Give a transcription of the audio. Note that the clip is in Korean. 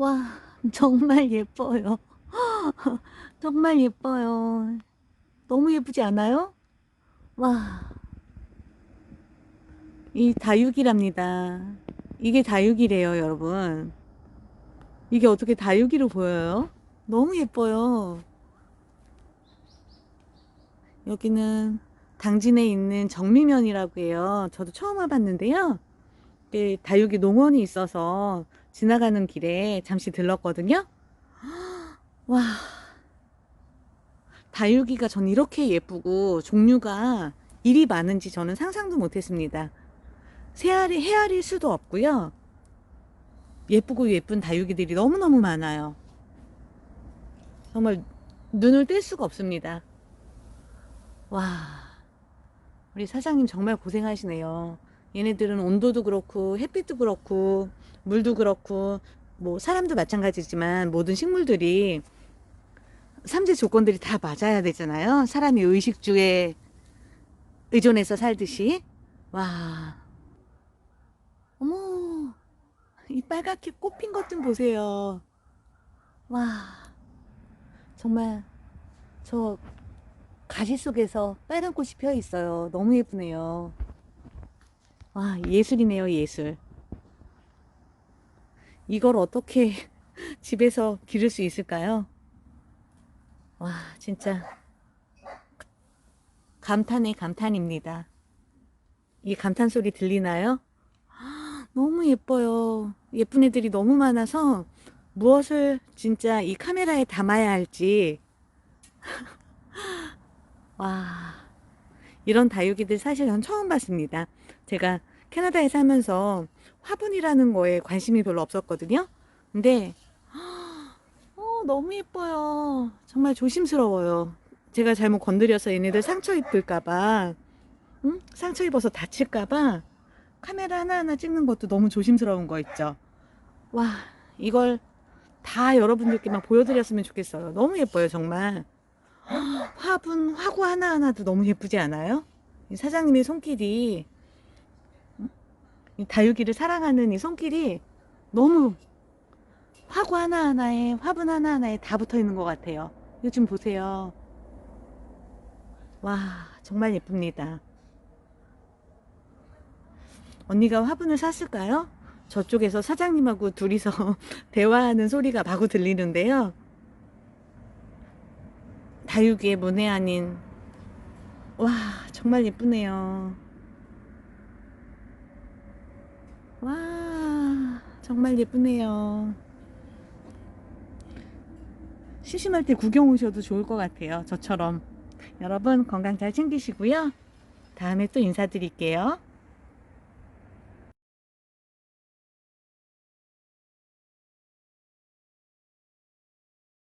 와, 정말 예뻐요. 정말 예뻐요. 너무 예쁘지 않아요? 와. 이 다육이랍니다. 이게 다육이래요, 여러분. 이게 어떻게 다육이로 보여요? 너무 예뻐요. 여기는 당진에 있는 정미면이라고 해요. 저도 처음 와봤는데요. 그 다육이 농원이 있어서 지나가는 길에 잠시 들렀거든요. 와, 다육이가 전 이렇게 예쁘고 종류가 일이 많은지 저는 상상도 못했습니다. 새알이 헤아릴 수도 없고요. 예쁘고 예쁜 다육이들이 너무너무 많아요. 정말 눈을 뗄 수가 없습니다. 와, 우리 사장님 정말 고생하시네요. 얘네들은 온도도 그렇고 햇빛도 그렇고 물도 그렇고 뭐 사람도 마찬가지지만 모든 식물들이 삼재 조건들이 다 맞아야 되잖아요. 사람이 의식주에 의존해서 살듯이. 와. 어머. 이 빨갛게 꽃핀 것 좀 보세요. 와. 정말 저 가시 속에서 빨간 꽃이 피어 있어요. 너무 예쁘네요. 와, 예술이네요, 예술. 이걸 어떻게 집에서 기를 수 있을까요? 와, 진짜 감탄의 감탄입니다. 이 감탄 소리 들리나요? 너무 예뻐요. 예쁜 애들이 너무 많아서 무엇을 진짜 이 카메라에 담아야 할지. 와, 이런 다육이들 사실 전 처음 봤습니다. 제가 캐나다에 살면서 화분이라는 거에 관심이 별로 없었거든요. 근데 어, 너무 예뻐요. 정말 조심스러워요. 제가 잘못 건드려서 얘네들 상처 입을까봐, 응? 상처 입어서 다칠까봐 카메라 하나하나 찍는 것도 너무 조심스러운 거 있죠. 와, 이걸 다 여러분들께만 보여드렸으면 좋겠어요. 너무 예뻐요, 정말. 화분, 화구 하나하나도 너무 예쁘지 않아요? 이 사장님의 손길이, 이 다육이를 사랑하는 이 손길이 너무 화구 하나하나에, 화분 하나하나에 다 붙어 있는 것 같아요. 좀 보세요. 와, 정말 예쁩니다. 언니가 화분을 샀을까요? 저쪽에서 사장님하고 둘이서 대화하는 소리가 마구 들리는데요. 다육이의 문외 아닌 와 정말 예쁘네요. 와 정말 예쁘네요. 심심할 때 구경 오셔도 좋을 것 같아요. 저처럼. 여러분 건강 잘 챙기시고요. 다음에 또 인사드릴게요.